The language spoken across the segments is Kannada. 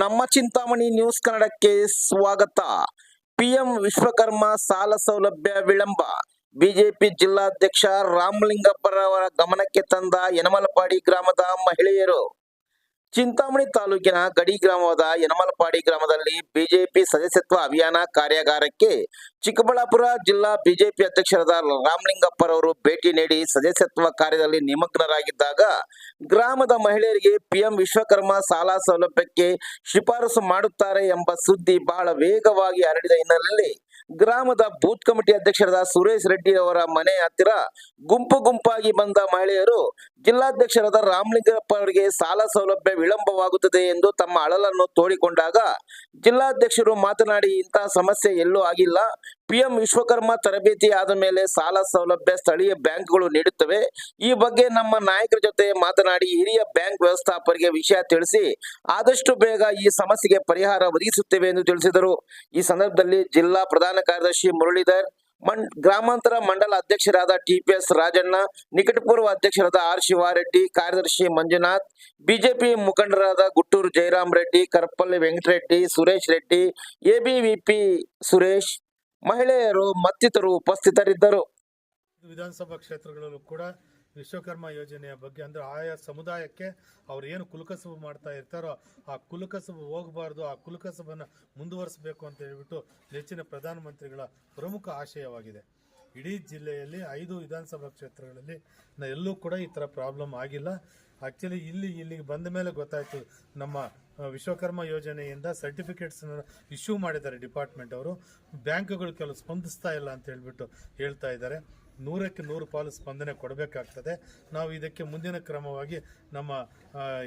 ನಮ್ಮ ಚಿಂತಾಮಣಿ ನ್ಯೂಸ್ ಕನ್ನಡಕ್ಕೆ ಸ್ವಾಗತ. ಪಿಎಂ ವಿಶ್ವಕರ್ಮ ಸಾಲ ಸೌಲಭ್ಯ ವಿಳಂಬ. ಬಿಜೆಪಿ ಜಿಲ್ಲಾಧ್ಯಕ್ಷ ರಾಮಲಿಂಗಪ್ಪರವರ ಗಮನಕ್ಕೆ ತಂದ ಯನಮಲಪಾಡಿ ಗ್ರಾಮದ ಮಹಿಳೆಯರು. ಚಿಂತಾಮಣಿ ತಾಲೂಕಿನ ಗಡಿ ಗ್ರಾಮವಾದ ಯನಮಲಪಾಡಿ ಗ್ರಾಮದಲ್ಲಿ ಬಿಜೆಪಿ ಸದಸ್ಯತ್ವ ಅಭಿಯಾನ ಕಾರ್ಯಾಗಾರಕ್ಕೆ ಚಿಕ್ಕಬಳ್ಳಾಪುರ ಜಿಲ್ಲಾ ಬಿಜೆಪಿ ಅಧ್ಯಕ್ಷರಾದ ರಾಮಲಿಂಗಪ್ಪರವರು ಭೇಟಿ ನೀಡಿ ಸದಸ್ಯತ್ವ ಕಾರ್ಯದಲ್ಲಿ ನಿಮಗ್ನರಾಗಿದ್ದಾಗ ಗ್ರಾಮದ ಮಹಿಳೆಯರಿಗೆ ಪಿಎಂ ವಿಶ್ವಕರ್ಮ ಸಾಲ ಸೌಲಭ್ಯಕ್ಕೆ ಶಿಫಾರಸು ಮಾಡುತ್ತಾರೆ ಎಂಬ ಸುದ್ದಿ ಬಹಳ ವೇಗವಾಗಿ ಹರಡಿದ ಹಿನ್ನೆಲೆಯಲ್ಲಿ ಗ್ರಾಮದ ಬೂತ್ ಕಮಿಟಿ ಅಧ್ಯಕ್ಷರಾದ ಸುರೇಶ್ ರೆಡ್ಡಿ ಅವರ ಮನೆ ಹತ್ತಿರ ಗುಂಪು ಗುಂಪಾಗಿ ಬಂದ ಮಹಿಳೆಯರು ಜಿಲ್ಲಾಧ್ಯಕ್ಷರಾದ ರಾಮಲಿಂಗಪ್ಪ ಅವರಿಗೆ ಸಾಲ ಸೌಲಭ್ಯ ವಿಳಂಬವಾಗುತ್ತದೆ ಎಂದು ತಮ್ಮ ಅಳಲನ್ನು ತೋಡಿಕೊಂಡಾಗ ಜಿಲ್ಲಾಧ್ಯಕ್ಷರು ಮಾತನಾಡಿ ಇಂತಹ ಸಮಸ್ಯೆ ಎಲ್ಲೂ ಆಗಿಲ್ಲ. ಪಿಎಂ ವಿಶ್ವಕರ್ಮ ತರಬೇತಿ ಆದ ಮೇಲೆ ಸಾಲ ಸೌಲಭ್ಯ ಸ್ಥಳೀಯ ಬ್ಯಾಂಕ್ಗಳು ನೀಡುತ್ತವೆ. ಈ ಬಗ್ಗೆ ನಮ್ಮ ನಾಯಕರ ಜೊತೆ ಮಾತನಾಡಿ, ಹಿರಿಯ ಬ್ಯಾಂಕ್ ವ್ಯವಸ್ಥಾಪಕರಿಗೆ ವಿಷಯ ತಿಳಿಸಿ, ಆದಷ್ಟು ಬೇಗ ಈ ಸಮಸ್ಯೆಗೆ ಪರಿಹಾರ ಒದಗಿಸುತ್ತೇವೆ ಎಂದು ತಿಳಿಸಿದರು. ಈ ಸಂದರ್ಭದಲ್ಲಿ ಜಿಲ್ಲಾ ಪ್ರಧಾನ ಕಾರ್ಯದರ್ಶಿ ಮುರಳೀಧರ್ ಮಂ, ಗ್ರಾಮಾಂತರ ಮಂಡಲ ಅಧ್ಯಕ್ಷರಾದ ಟಿಪಿಎಸ್ ರಾಜಣ್ಣ, ನಿಕಟಪೂರ್ವ ಅಧ್ಯಕ್ಷರಾದ ಆರ್ ಶಿವಾರೆಡ್ಡಿ ಕಾರ್ಯದರ್ಶಿ ಮಂಜುನಾಥ್, ಬಿಜೆಪಿ ಮುಖಂಡರಾದ ಗುಟ್ಟೂರು ಜಯರಾಮ್ ರೆಡ್ಡಿ, ಕರ್ಪಲ್ಲಿ ವೆಂಕಟರೆಡ್ಡಿ, ಸುರೇಶ್ ರೆಡ್ಡಿ ಎಬಿವಿಪಿ ಸುರೇಶ್, ಮಹಿಳೆಯರು ಮತ್ತಿತರರು ಉಪಸ್ಥಿತರಿದ್ದರು. ವಿಧಾನಸಭಾ ಕ್ಷೇತ್ರಗಳಲ್ಲೂ ಕೂಡ ವಿಶ್ವಕರ್ಮ ಯೋಜನೆಯ ಬಗ್ಗೆ ಅಂದ್ರೆ ಆಯಾ ಸಮುದಾಯಕ್ಕೆ ಅವ್ರು ಏನು ಕುಲಕಸಬು ಮಾಡ್ತಾ ಇರ್ತಾರೋ ಆ ಕುಲಕಸಬು ಹೋಗಬಾರ್ದು, ಆ ಕುಲಕಸಬನ್ನು ಮುಂದುವರಿಸಬೇಕು ಅಂತ ಹೇಳ್ಬಿಟ್ಟು ನೆಚ್ಚಿನ ಪ್ರಧಾನಮಂತ್ರಿಗಳ ಪ್ರಮುಖ ಆಶಯವಾಗಿದೆ. ಇಡೀ ಜಿಲ್ಲೆಯಲ್ಲಿ ಐದು ವಿಧಾನಸಭಾ ಕ್ಷೇತ್ರಗಳಲ್ಲಿ ಎಲ್ಲೂ ಕೂಡ ಈ ಥರ ಪ್ರಾಬ್ಲಮ್ ಆಗಿಲ್ಲ. ಆಕ್ಚುಲಿ ಇಲ್ಲಿ ಇಲ್ಲಿಗೆ ಬಂದ ಮೇಲೆ ಗೊತ್ತಾಯಿತು, ನಮ್ಮ ವಿಶ್ವಕರ್ಮ ಯೋಜನೆಯಿಂದ ಸರ್ಟಿಫಿಕೇಟ್ಸ್ ಇಶ್ಯೂ ಮಾಡಿದ್ದಾರೆ ಡಿಪಾರ್ಟ್ಮೆಂಟ್ ಅವರು. ಬ್ಯಾಂಕ್ಗಳು ಕೆಲವು ಸ್ಪಂದಿಸ್ತಾ ಇಲ್ಲ ಅಂತ ಹೇಳ್ಬಿಟ್ಟು ಹೇಳ್ತಾ ಇದ್ದಾರೆ. ನೂರಕ್ಕೆ ನೂರು ಪಾಲು ಸ್ಪಂದನೆ ಕೊಡಬೇಕಾಗ್ತದೆ. ನಾವು ಇದಕ್ಕೆ ಮುಂದಿನ ಕ್ರಮವಾಗಿ ನಮ್ಮ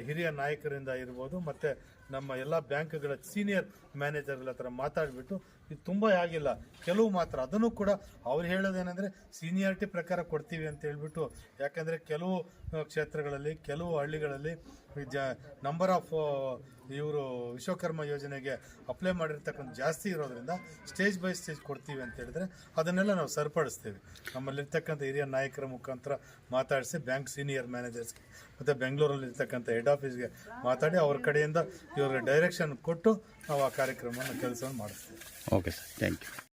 ಹಿರಿಯ ನಾಯಕರಿಂದ ಇರ್ಬೋದು ಮತ್ತು ನಮ್ಮ ಎಲ್ಲ ಬ್ಯಾಂಕ್ಗಳ ಸೀನಿಯರ್ ಮ್ಯಾನೇಜರ್ಗಳ ಹತ್ರ ಮಾತಾಡಿಬಿಟ್ಟು, ಇದು ತುಂಬ ಆಗಿಲ್ಲ ಕೆಲವು ಮಾತ್ರ. ಅದನ್ನು ಕೂಡ ಅವ್ರು ಹೇಳೋದೇನೆಂದರೆ, ಸೀನಿಯಾರಿಟಿ ಪ್ರಕಾರ ಕೊಡ್ತೀವಿ ಅಂತ ಹೇಳ್ಬಿಟ್ಟು, ಯಾಕಂದರೆ ಕೆಲವು ಕ್ಷೇತ್ರಗಳಲ್ಲಿ, ಕೆಲವು ಹಳ್ಳಿಗಳಲ್ಲಿ ಜ ನಂಬರ್ ಆಫ್ ಇವರು ವಿಶ್ವಕರ್ಮ ಯೋಜನೆಗೆ ಅಪ್ಲೈ ಮಾಡಿರ್ತಕ್ಕಂಥ ಜಾಸ್ತಿ ಇರೋದ್ರಿಂದ ಸ್ಟೇಜ್ ಬೈ ಸ್ಟೇಜ್ ಕೊಡ್ತೀವಿ ಅಂತ ಹೇಳಿದ್ರೆ, ಅದನ್ನೆಲ್ಲ ನಾವು ಸರಿಪಡಿಸ್ತೀವಿ. ನಮ್ಮಲ್ಲಿರ್ತಕ್ಕಂಥ ಹಿರಿಯ ನಾಯಕರ ಮುಖಾಂತರ ಮಾತಾಡಿಸಿ, ಬ್ಯಾಂಕ್ ಸೀನಿಯರ್ ಮ್ಯಾನೇಜರ್ಸ್ಗೆ, ಮತ್ತು ಬೆಂಗಳೂರಲ್ಲಿ ಇರ್ತಕ್ಕಂಥ ಹೆಡ್ ಆಫೀಸ್ಗೆ ಮಾತಾಡಿ, ಅವ್ರ ಕಡೆಯಿಂದ ಇವ್ರಿಗೆ ಡೈರೆಕ್ಷನ್ ಕೊಟ್ಟು ನಾವು ಆ ಕಾರ್ಯಕ್ರಮವನ್ನು ಕೆಲಸವನ್ನು ಮಾಡಿಸ್ತೀವಿ. Okay sir thank you